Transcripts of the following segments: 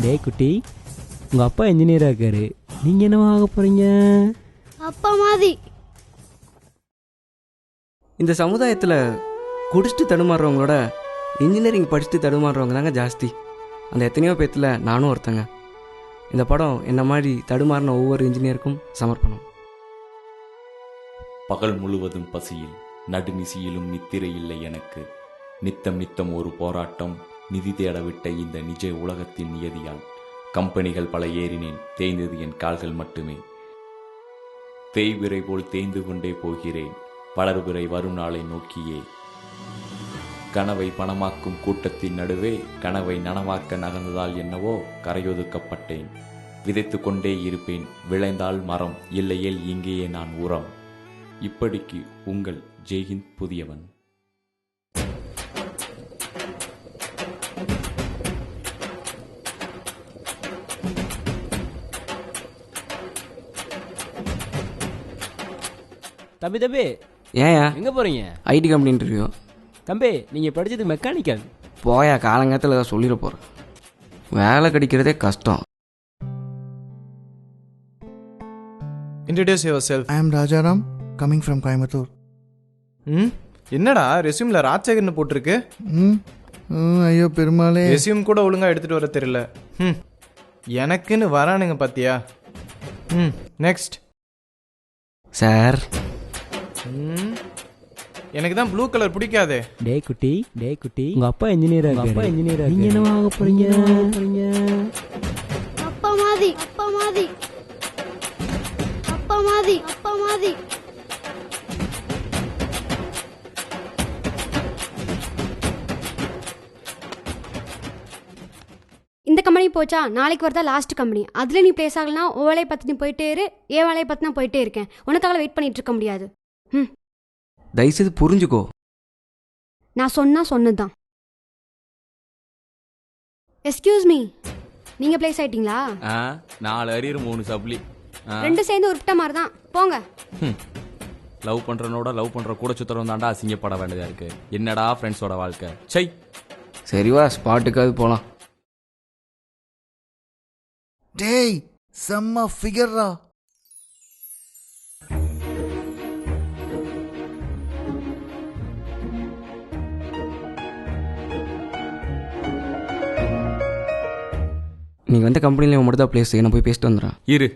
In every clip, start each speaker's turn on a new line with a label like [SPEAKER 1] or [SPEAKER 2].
[SPEAKER 1] டேய் குட்டி உங்கள் அப்பா இன்ஜினியராக இருக்காரு. நீங்கள் என்னவா ஆக போகிறீங்க
[SPEAKER 2] அப்பா மாதிரி.
[SPEAKER 3] இந்த சமுதாயத்தில் குடிச்சிட்டு தடுமாறுறவங்களோட இன்ஜினியரிங் படிச்சுட்டு தடுமாறுறவங்க தாங்க ஜாஸ்தி. அந்த எத்தனையோ பேத்தில் நானும் ஒருத்தங்க. இந்த படம் என்ன மாதிரி தடுமாறின ஒவ்வொரு இன்ஜினியருக்கும் சமர்ப்பணம்.
[SPEAKER 4] பகல் முழுவதும் பசியில் நடுநிசியிலும் நித்திரை இல்லை எனக்கு. நித்தம் நித்தம் ஒரு போராட்டம் நிதி தேடவிட்ட இந்த நிஜ உலகத்தின் நியதியால் கம்பெனிகள் பல ஏறினேன் தேய்ந்தது என் கால்கள் மட்டுமே. தேய்விரை போல் தேய்ந்து கொண்டே போகிறேன் வளர்விரை வரும் நாளை நோக்கியே. கனவை பணமாக்கும் கூட்டத்தின் நடுவே கனவை நனவாக்க நகர்ந்ததால் என்னவோ கரையொதுக்கப்பட்டேன். விதைத்து கொண்டே இருப்பேன் விளைந்தால் மரம் இல்லையேல் இங்கேயே நான் உரம். இப்படிக்கு உங்கள் ஜெய்ஹிந்த் புதியவன்.
[SPEAKER 1] தம்பி தம்பி.
[SPEAKER 3] ஏயா
[SPEAKER 1] எங்கே போகிறீங்க
[SPEAKER 3] ஐடி கம்பெனி இன்டர்வியூ
[SPEAKER 1] தம்பி நீங்கள் படித்தது மெக்கானிக்கல்
[SPEAKER 3] போயா காலங்காலத்தில் ஏதாவது சொல்லிட போகிறேன் வேலை கிடைக்கிறதே கஷ்டம்.
[SPEAKER 5] Introduce yourself
[SPEAKER 6] I am Rajaram, coming from Coimbatore.
[SPEAKER 5] ம்? என்னடா ரெஸ்யூம்ல ராஜசேகர்னு போட்டிருக்கு?
[SPEAKER 6] ம் ம், ஐயோ பெருமாளே.
[SPEAKER 5] ரெஸ்யூம் கூட ஒழுங்கா எடுத்துட்டு வர தெரியல. ம். எனக்குன்னு வரானுங்க பாத்தியா? ம் நெக்ஸ்ட்
[SPEAKER 3] சார்
[SPEAKER 5] எனக்கு தான் ப்ளூ கலர் பிடிக்காதே.
[SPEAKER 1] டேய் குட்டி டேய் குட்டி. உங்கள் அப்பா இன்ஜினியராக இருக்காரு. அப்பா இன்ஜினியராக நீங்கள் என்னவா ஆக போகிறீங்க போகிறீங்க
[SPEAKER 2] அப்பா மாதிரி அப்பா மாதிரி. அப்பா மாதிரி அப்பா மாதிரி.
[SPEAKER 7] இந்த கம்பெனி போச்சா? நாளைக்கு வரதா லாஸ்ட் கம்பெனி அதில் நீ ப்ளேஸ் ஆகலாம் உன் வேலையை பார்த்து நீ போயிட்டே இரு. என் வேலையை பார்த்து நான் போயிட்டே இருக்கேன். உனக்காக வெயிட் பண்ணிட்டு இருக்க முடியாது. ம்
[SPEAKER 3] தயவுசெய்து புரிஞ்சுக்கோ.
[SPEAKER 7] நான் சொன்னா சொன்னது தான் எஸ்கியூஸ் மீ நீங்கள் ப்ளேஸ் ஆயிட்டீங்களா
[SPEAKER 4] நாலு அரியர் மூணு சப்ளி
[SPEAKER 7] ரெண்டும் சேர்ந்து உருப்பிட்ட மாதிரி தான் போங்க
[SPEAKER 4] லவ் பண்றனோட லவ் பண்ற கூட சுத்தரம் தாண்டா அசிங்கப்பட வேண்டியதா இருக்கு. என்னடா ஃப்ரெண்ட்ஸோட வாழ்க்கை? சை.
[SPEAKER 3] சரிவா ஸ்பாட்டுக்காவது போகலாம்
[SPEAKER 6] டேய் செம்ம ஃபிகர்ரா
[SPEAKER 3] நீங்கள் வந்த கம்பெனியில் மட்டும் தான் பிளேஸ் நான் போய் பேசிட்டு வந்துடுறேன்
[SPEAKER 4] இரு.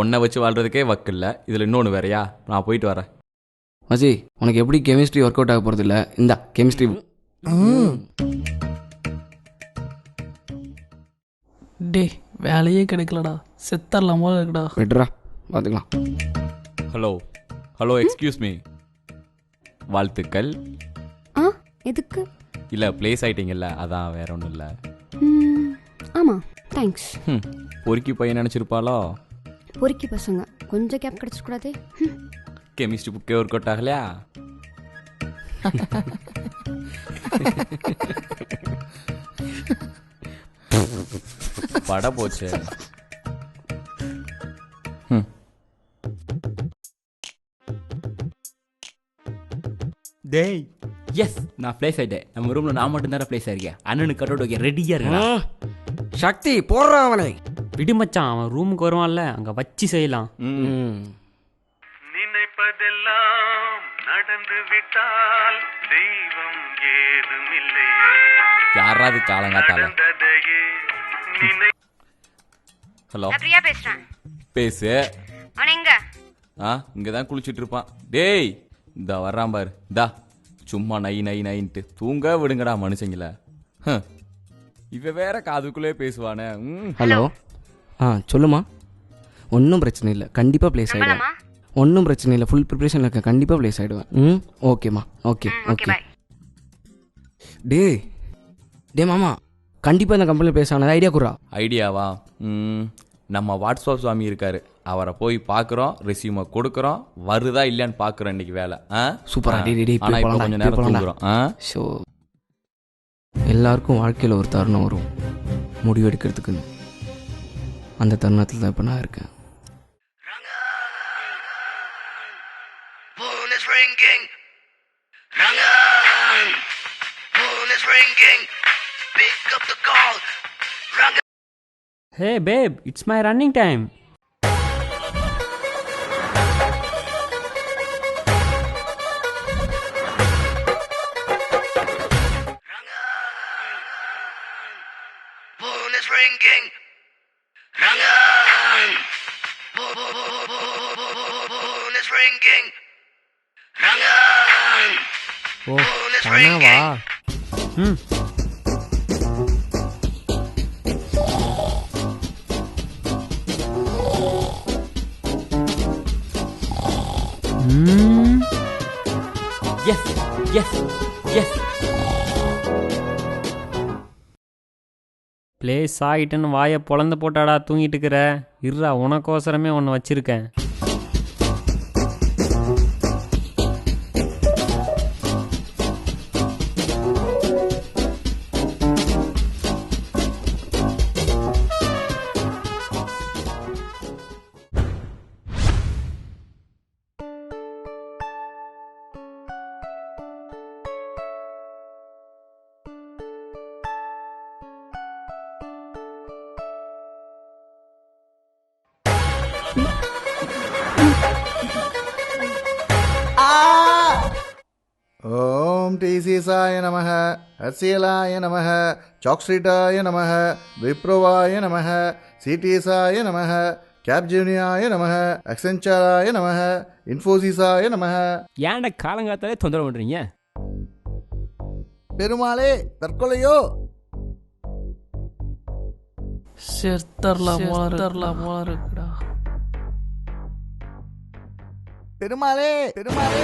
[SPEAKER 4] உன்னை வச்சு வாழ்றதுக்கே வக்கு இல்லை. இதில் இன்னொன்று வேறயா? நான் போயிட்டு வரேன்.
[SPEAKER 3] மச்சி உனக்கு எப்படி கெமிஸ்ட்ரி ஒர்க் அவுட் ஆக போகிறது இல்லை? இந்தா கெமிஸ்ட்ரி
[SPEAKER 8] டேய் வேலையே கிடைக்கலடா. செத்தரலாம் போல இருக்குடா.
[SPEAKER 3] விட்றா பார்த்துக்கலாம்
[SPEAKER 4] ஹலோ ஹலோ எக்ஸ்கியூஸ் மீ வாழ்த்துக்கள்.
[SPEAKER 7] ஆ எதுக்கு?
[SPEAKER 4] இல்லை ப்ளேஸ் ஆயிட்டீங்கல்ல. அதான் வேற ஒன்றும் இல்லை.
[SPEAKER 7] ம், ஆமா. தேங்க்ஸ்
[SPEAKER 4] ம் பொறுக்கி பையன் நினச்சிருப்பாளோ?
[SPEAKER 7] பொறுக்கி பசங்க கொஞ்சம் கேப் கிடச்சிக்கூடாது
[SPEAKER 4] கெமிஸ்ட்ரி புக்கே ஒர்க் அவுட் ஆகலையா? பட போச்சு. ம்.
[SPEAKER 9] டேய். எஸ் நான் ப்ளேஸ் ஆயிட்டேன். நம்ம ரூம்ல நான் மட்டும் தான் ப்ளேஸ் ஆயிருக்கேன். அண்ணனுக்கு கட் அவுட் ரெடியா இருக்கேன்
[SPEAKER 3] சக்தி போடுறான் அவனை.
[SPEAKER 1] விடு மச்சான் அவன் ரூமுக்கு வருவான்ல அங்கே வச்சு செய்யலாம்.
[SPEAKER 3] ம்.
[SPEAKER 10] நினைப்பதெல்லாம் நடந்து விட்டால் தெய்வம் ஏதுமில்லை.
[SPEAKER 4] யாராவது காலங்காத்தால. ஹலோ.
[SPEAKER 7] நான் பிரியா பேசுறேன்.
[SPEAKER 4] பேசு.
[SPEAKER 7] அவன் எங்க?
[SPEAKER 4] ஆ இங்கே தான் குளிச்சுட்டு இருப்பான். டேய் இந்த வர்றான் பாரு. தா சும்மா நை நை நைன்ட்டு. தூங்க விடுங்கடா மனுஷங்கள. ஹம். இவ வேற காதுக்குள்ளே பேசுவானே. ம்.
[SPEAKER 3] ஹலோ ஆ சொல்லுமா? ஒன்றும் பிரச்சனை இல்லை. கண்டிப்பாக ப்ளேஸ் ஆகிடுவேன் ஒன்றும் பிரச்சனை இல்லை. ஃபுல் ப்ரிப்பரேஷனில் இருக்கேன். கண்டிப்பாக ப்ளேஸ் ஆகிடுவேன் ம் ஓகேம்மா ஓகே ஓகே டே டே மாமா கண்டிப்பாக இந்த கம்பெனியில் ப்ளேஸ் ஆனது. ஐடியா குறா
[SPEAKER 4] ஐடியாவா ம், நம்ம வாட்ஸ்அப் சுவாமி இருக்காரு. அவரை போய் பார்க்குறோம் ரெசியூமை கொடுக்குறோம். வருதா இல்லையான்னு பார்க்குறோம் இன்னைக்கு வேலை. ஆ?
[SPEAKER 3] சூப்பரா,
[SPEAKER 4] ஆ.
[SPEAKER 3] டேய், டேய், டேய்,
[SPEAKER 4] ஆனா
[SPEAKER 3] இப்படி
[SPEAKER 4] இப்போ கொஞ்சம் நேரம். தூங்குறோம். ஆ?
[SPEAKER 3] ஸோ எல்லாருக்கும் வாழ்க்கையில் ஒரு தருணம் வரும். முடிவெடுக்கிறதுக்குன்னு. அந்த தருணத்தில் தான் இப்போ நான் இருக்கேன்.
[SPEAKER 10] Phone is ringing. Rangan. Phone is is ringing. Rangan! Phone is ringing. Rangan!
[SPEAKER 1] Oh,
[SPEAKER 10] Phone is ringing.
[SPEAKER 1] Hmm. Mm.
[SPEAKER 9] Yes, yes, yes.
[SPEAKER 1] Place ஆகிட்டுன்னு வாயை பொழந்து போட்டாடா தூங்கிட்டு இருக்கிற. இருடா உனக்கோசரமே ஒன்று வச்சுருக்கேன்.
[SPEAKER 6] ஓம் டிசிசாய நமக ஹர்சியலாய நமக சாக்ஸ்ட்ரீட்டாய நமக விப்ரோவாய நமக சிடிஎஸாய நமக கேப்ஜூனியாய நமக அக்சென்ச்சராய நமக இன்ஃபோசிஸாய நமக.
[SPEAKER 1] ஏன்டா காலங்காத்தாலே தொந்தரவு பண்ணுறீங்க
[SPEAKER 6] பெருமாளே தற்கொலையோ?
[SPEAKER 8] செத்தரலாம் போல இருக்குடா
[SPEAKER 6] பெருமாளே பெருமாளே.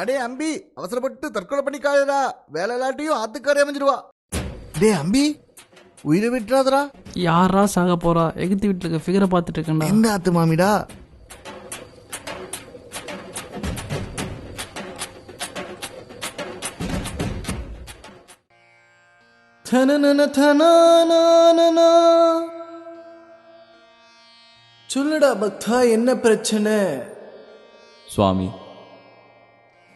[SPEAKER 6] அடே அம்பி அவசரப்பட்டு தற்கொலை பண்ணிக்காதடா. வேலை இல்லாட்டியும் ஆத்துக்காரி அமைஞ்சிடுவா. டே அம்பி உயிரை விட்டுறாதடா.
[SPEAKER 8] யாரா சாக போறா? எகுத்து வீட்டுல இருக்க ஃபிகரை பார்த்துட்டு இருக்கேன்டா.
[SPEAKER 6] எந்த ஆத்து மாமிடா?
[SPEAKER 5] சொல்லுடா பக்தா என்ன பிரச்சனை?
[SPEAKER 4] சுவாமி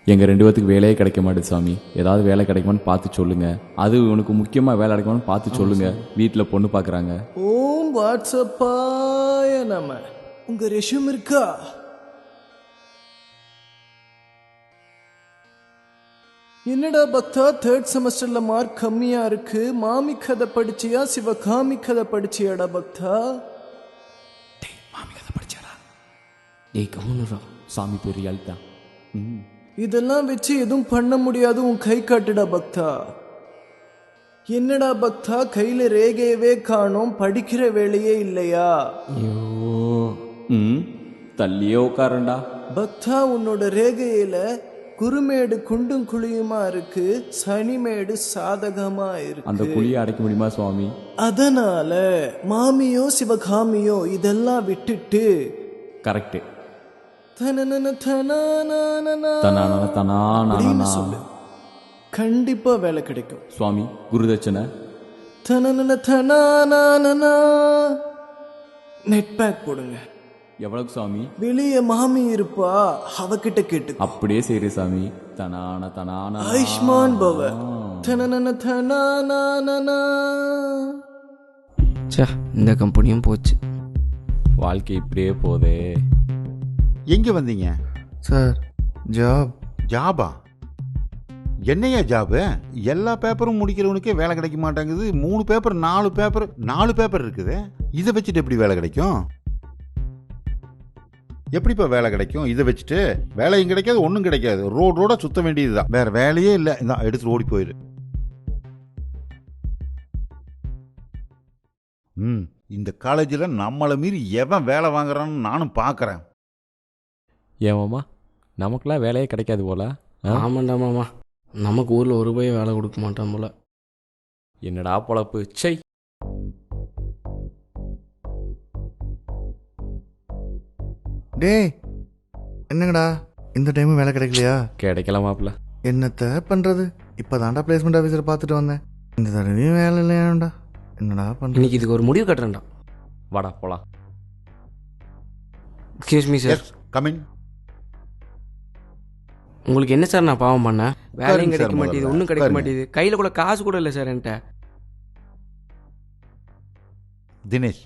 [SPEAKER 4] எங்கள் ரெண்டு பேத்துக்கு வேலையே கிடைக்க மாட்டேது சாமி ஏதாவது வேலை கிடைக்குமான்னு பார்த்து சொல்லுங்க. அது உனக்கு முக்கியமாக வேலை கிடைக்குமான்னு பார்த்து சொல்லுங்க. வீட்டில் பொண்ணு பார்க்குறாங்க.
[SPEAKER 5] ஓம் வாட்ஸ்அப்பாய நம்ம உங்க ரெஷ்யூம் இருக்கா? என்னடா பக்தா தேர்ட் செமஸ்டர்ல மார்க் கம்மியா இருக்கு? மாமி கதை படிச்சியா? சிவகாமி கதை படிச்சியாடா பக்தா
[SPEAKER 3] டேய் கம்முனுறா
[SPEAKER 4] சாமி பெரிய ஆள் தான். ம்.
[SPEAKER 5] இதெல்லாம் வச்சு எதுவும் பண்ண முடியாது உன் கை காட்டுடா பக்தா என்னடா பக்தா கையில ரேகையவே காணோம் படிக்கிற வேலையே இல்லையா?
[SPEAKER 4] ம். தள்ளியே உட்காரண்டா.
[SPEAKER 5] பக்தா உன்னோட ரேகையில குருமேடு குண்டும் குழியுமா இருக்கு சனிமேடு சாதகமா
[SPEAKER 4] அந்த
[SPEAKER 5] இருக்கு
[SPEAKER 4] குழியை அடைக்க முடியுமா சுவாமி?
[SPEAKER 5] அதனால மாமியோ சிவகாமியோ இதெல்லாம் விட்டுட்டு
[SPEAKER 4] கரெக்டு
[SPEAKER 5] தனனன தனானானா
[SPEAKER 4] தனானா
[SPEAKER 5] அப்படின்னு
[SPEAKER 4] தனானா
[SPEAKER 5] சொல்லு. கண்டிப்பா வேலை கிடைக்கும்.
[SPEAKER 4] சுவாமி குருதட்சணை.
[SPEAKER 5] தனனன தனானானா நெட் பேக் போடுங்க.
[SPEAKER 4] எவ்வளவுக்கு சுவாமி
[SPEAKER 5] வெளியே மாமி இருப்பா அவகிட்ட கேட்டு
[SPEAKER 4] அப்படியே சரி சாமி. தனான தனான
[SPEAKER 5] ஆயுஷ்மான் பவ. தனனன தனானானா
[SPEAKER 3] சே இந்த கம்பெனியும் போச்சு.
[SPEAKER 4] வாழ்க்கை இப்படியே போதே.
[SPEAKER 11] எங்க வந்தீங்க?
[SPEAKER 6] Sir job.
[SPEAKER 11] ஜாபா? என்னையா ஜாபு? எல்லா பேப்பரும் முடிக்கிறவனுக்கே வேலை கிடைக்க மாட்டேங்குது. மூணு பேப்பர் நாலு பேப்பர் நாலு பேப்பர் இருக்குது. இதை வச்சுட்டு எப்படி வேலை கிடைக்கும்? எப்படிப்பா வேலை கிடைக்கும்? இதை வச்சுட்டு வேலையும் கிடைக்காது ஒன்றும் கிடைக்காது. ரோடு ரோட சுத்த வேண்டியதுதான். வேற வேலையே இல்லை. இந்த எடுத்துட்டு ஓடி போயிரு. ம் இந்த காலேஜில் நம்மளை மீறி எவன் வேலை வாங்குறான்னு நானும் பார்க்குறேன்
[SPEAKER 4] ஏமாமா நமக்குலாம் வேலையே கிடைக்காது போல ஆ?
[SPEAKER 3] ஆமாண்டா மாமா. நமக்கு ஊரில் ஒரு ரூபாய் வேலை கொடுக்க மாட்டான் போல.
[SPEAKER 4] என்னடா பொழப்பு? சை
[SPEAKER 6] டேய் என்னங்கடா? இந்த டைமும் வேலை கிடைக்கலையா?
[SPEAKER 4] கிடைக்கல மாப்பிள்ள
[SPEAKER 6] என்னத்த பண்ணுறது இப்போ தாண்டா பிளேஸ்மெண்ட் ஆஃபீஸர் பார்த்துட்டு வந்தேன். இந்த தடவையும் வேலை இல்லையாண்டா. என்னடா பண்ணுறது
[SPEAKER 3] இன்னைக்கு இதுக்கு ஒரு முடிவு கட்டுறேன்டா.
[SPEAKER 4] வாடா போலாம்
[SPEAKER 3] எக்ஸ்கியூஸ் மீ சார்
[SPEAKER 11] கமின்
[SPEAKER 3] உங்களுக்கு என்ன சார் நான் பாவம் பண்ணேன் வேலையும் கிடைக்க மாட்டேங்குது. ஒன்றும் கிடைக்க. மாட்டேங்குது. கையில் கூட காசு கூட இல்லை சார் என்கிட்ட.
[SPEAKER 11] தினேஷ்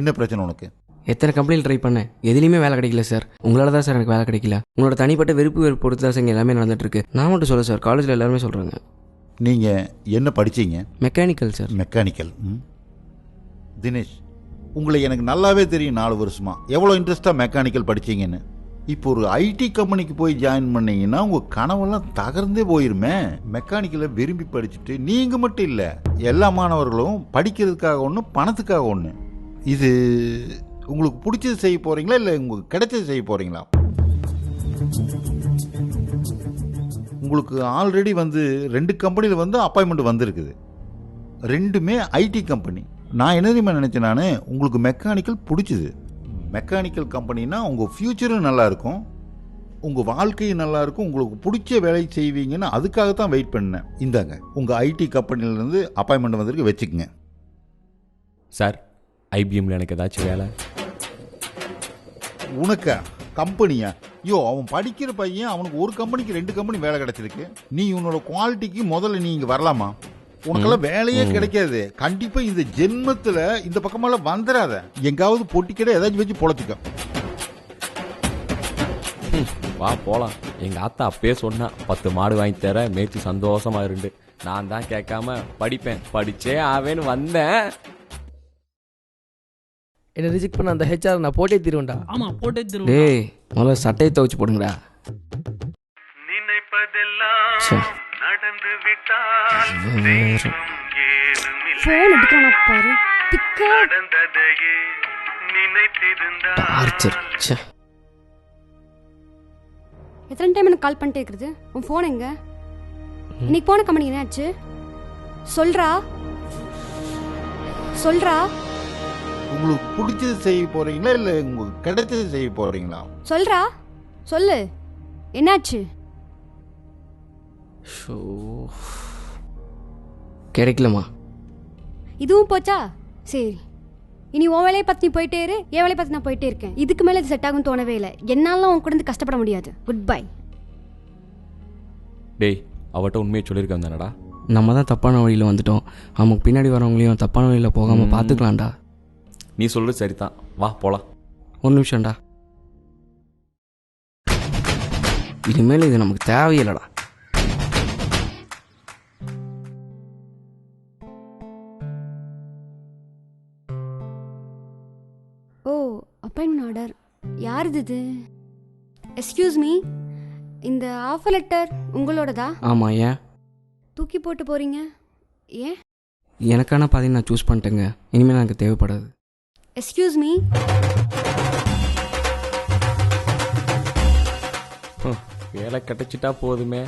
[SPEAKER 11] என்ன பிரச்சனை உனக்கு?
[SPEAKER 3] எத்தனை கம்பெனியில் ட்ரை பண்ணேன் எதுலையுமே வேலை கிடைக்கல சார் உங்களால தான் சார் எனக்கு வேலை கிடைக்கல. உங்களோட தனிப்பட்ட விருப்பு வெறுப்பு பொறுத்து தான் சார் இங்க எல்லாமே நடந்துட்டு இருக்கு நான் மட்டும் சொல்ல சார் காலேஜில் எல்லாருமே சொல்கிறாங்க
[SPEAKER 11] நீங்கள் என்ன படிச்சீங்க?
[SPEAKER 3] மெக்கானிக்கல் சார்
[SPEAKER 11] மெக்கானிக்கல் தினேஷ் உங்களை எனக்கு நல்லாவே தெரியும் நாலு வருஷமா. எவ்வளோ இன்ட்ரெஸ்டாக மெக்கானிக்கல் படிச்சீங்கன்னு. இப்போ ஒரு ஐடி கம்பெனிக்கு போய் ஜாயின் பண்ணீங்கன்னா உங்கள் கனவெல்லாம் தகர்ந்தே போயிருமே. மெக்கானிக்கலை விரும்பி படிச்சுட்டு நீங்கள் மட்டும் இல்லை எல்லா மாணவர்களும் படிக்கிறதுக்காக ஒன்று பணத்துக்காக ஒன்று இது உங்களுக்கு பிடிச்சது செய்ய போகிறீங்களா இல்லை உங்களுக்கு கிடைச்சது செய்ய போகிறீங்களா உங்களுக்கு ஆல்ரெடி வந்து ரெண்டு கம்பெனியில் வந்து அப்பாயின்மெண்ட் வந்திருக்குது. ரெண்டுமே ஐடி கம்பெனி நான் என்ன தெரியுமா நினச்சேன் நான்? உங்களுக்கு மெக்கானிக்கல் பிடிச்சிது. மெக்கானிக்கல் கம்பெனினா உங்கள் ஃப்யூச்சரும் நல்லாயிருக்கும் உங்கள் வாழ்க்கையும் நல்லாயிருக்கும் உங்களுக்கு பிடிச்ச வேலை செய்வீங்கன்னு அதுக்காக தான் வெயிட் பண்ணேன். இந்தாங்க உங்கள் ஐடி கம்பெனிலேருந்து அப்பாயின்மெண்ட் வந்திருக்கு வச்சுக்கோங்க.
[SPEAKER 4] சார் ஐபிஎம்ல எனக்கு ஏதாச்சும் வேலை?
[SPEAKER 11] உனக்கா? கம்பெனியா? ஐயோ அவன் படிக்கிற பையன் அவனுக்கு ஒரு கம்பெனிக்கு ரெண்டு கம்பெனி வேலை கிடைச்சிருக்கு. நீ உன்னோட குவாலிட்டிக்கு முதல்ல நீ இங்க வரலாமா? உனக்கெல்லாம் வேலையே கிடைக்காது. கண்டிப்பா இந்த ஜென்மத்துல இந்த பக்கமெல்லாம் வந்துடாத எங்காவது பொட்டிக்கடை ஏதாச்சும் வச்சு பொழைச்சிக்க.
[SPEAKER 4] வா போலாம். எங்க ஆத்தா அப்பயே சொன்னா பத்து மாடு வாங்கி தர மேய்ச்சி சந்தோஷமா இருந்து. நான் தான் கேட்காம படிப்பேன். படிச்சே ஆவேன்னு வந்தேன்.
[SPEAKER 1] என்ன ரிஜெக்ட் பண்ண அந்த ஹெச்ஆர் நான் போட்டே தீருவேன்டா.
[SPEAKER 8] ஆமா போட்டே திரும்ப
[SPEAKER 3] டேய் முதல்ல சட்டையை துவைச்சு போடுங்கடா. ச்சே. வேற.
[SPEAKER 7] ஃபோன் எடுக்கிறானா பாரு. திக்கா.
[SPEAKER 3] டார்ச்சர் ச்சே.
[SPEAKER 7] எத்தனை டைம் எனக்கு கால் பண்ணிட்டே இருக்கிறது? உன் ஃபோன் எங்க? இன்னைக்கு போன கம்பெனி என்ன ஆச்சு சொல்றா. சொல்றா.
[SPEAKER 11] உங்களுக்கு பிடிச்சது செய்ய போறீங்களா இல்ல உங்களுக்கு கிடைச்சது செய்ய போறீங்களா?
[SPEAKER 7] சொல்றா. சொல்லு. என்னாச்சு?
[SPEAKER 3] ஷோ. கிடைக்கலமா
[SPEAKER 7] இதுவும் போச்சா? சரி. இனி உன் வேலையை பத்தி நீ போயிட்டே இரு என் வேலையை பத்தி நான் போயிட்டே இருக்கேன். இதுக்கு மேல இது செட் ஆகும் தோணவே இல்லை. என்னால உன் கூட இருந்து கஷ்டப்பட முடியாது. குட் பை
[SPEAKER 4] டேய் அவட்ட உண்மையை சொல்லியிருக்கேன் தானடா.
[SPEAKER 3] நம்ம தான் தப்பான வழியில் வந்துட்டோம். நமக்கு பின்னாடி வரவங்களையும் தப்பான வழியில் போகாமல் பார்த்துக்கலாம்டா.
[SPEAKER 4] நீ சொல்றது சரிதான். வா போலாம்.
[SPEAKER 3] ஒரு நிமிஷம்டா. இனிமேல் இது நமக்கு தேவையில்லடா.
[SPEAKER 7] ஓ அப்பாயின்மெண்ட் ஆர்டர் யார் இது எக்ஸ்கியூஸ் மீ இந்த ஆஃபர் லெட்டர் உங்களோடதா?
[SPEAKER 3] ஆமாம் ஏன்?
[SPEAKER 7] தூக்கி போட்டு போறீங்க ஏன்?
[SPEAKER 3] எனக்கான பாதையை நான் சூஸ் பண்ணிட்டேங்க. இனிமேல் எனக்கு தேவைப்படாது.
[SPEAKER 7] எக்ஸ்கியூஸ் மீ
[SPEAKER 4] ஹம், வேலை கிடைச்சிட்டா போதுமே.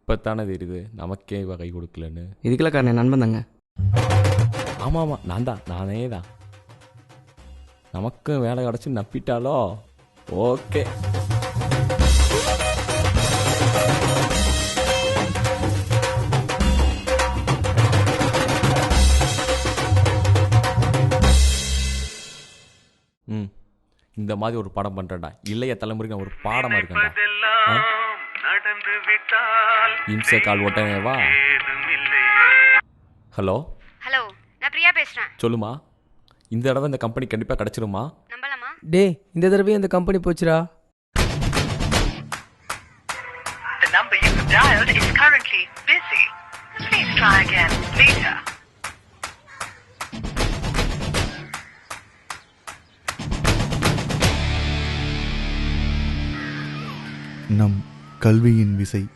[SPEAKER 4] இப்பத்தானே தெரியுது நமக்கே இவ கை கொடுக்கலன்னு.
[SPEAKER 3] இதுக்கெல்லாம் காரணம் என் நண்பன் தாங்க.
[SPEAKER 4] ஆமா ஆமா நான் தான் நானே தான். நமக்கும் வேலை கிடைச்சு நப்பிட்டாலோ? ஓகே. இந்த மாதிரி ஒரு படம் பண்றேன்டா. இல்லைய தலைமுறைக்கு நான் ஒரு பாடமா இருக்கேன்டா? இம்சை கால் ஓட்டமே வா. ஹலோ?
[SPEAKER 7] ஹலோ நான் பிரியா பேசுறேன்.
[SPEAKER 4] சொல்லுமா? இந்த தடவை இந்த கம்பெனி கண்டிப்பா கிடைச்சிருமா?
[SPEAKER 7] நம்பலாமா?
[SPEAKER 1] டேய் இந்த தடவையும் இந்த கம்பெனி போச்சுடா.
[SPEAKER 10] The number you have dialed is currently busy. Please try again later.
[SPEAKER 12] நம் கல்வியின் விசை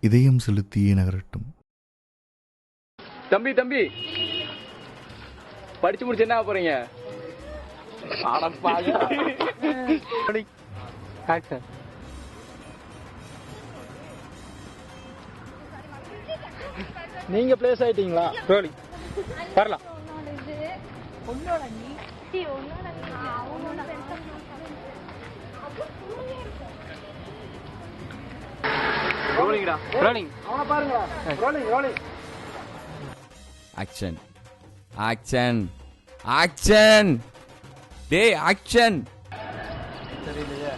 [SPEAKER 12] இதயம் செலுத்தியே நகரட்டும்.
[SPEAKER 9] தம்பி தம்பி. படிச்சு முடிச்சு என்ன போறீங்க? நீங்க பிளேஸ் ஆயிட்டீங்களா? ரோலி வரலாம். ரோலிங்டா ரோலிங் அவன பாருங்க. Rolling rolling
[SPEAKER 4] action action action டேய் ஆக்ஷன்
[SPEAKER 9] தெரியலையே.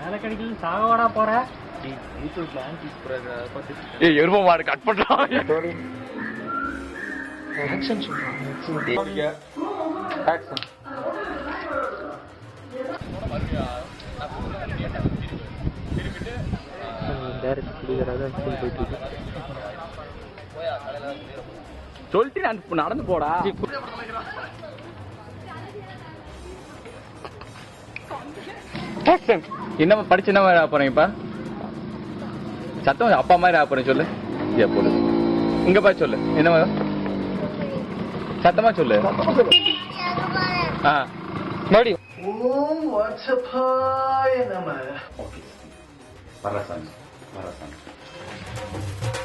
[SPEAKER 1] வேலை கிடைக்கல சாகவாடா போற?
[SPEAKER 9] ஏய் எரும மாடு கட் பண்றான். சொல்லிட்டு நான் நடந்து போடா. என்ன படிச்சு என்ன மாதிரி போறேன் இப்ப சத்தம் அப்பா மாதிரி ஆப்பறேன் சொல்லு. ஏ போடு. இங்க பா சொல்லு. என்ன மாதிரி? சத்தமா சொல்லு. ஆ. மறுபடியும்.
[SPEAKER 5] ஓம் வாட்சப்பாய நம.
[SPEAKER 4] para.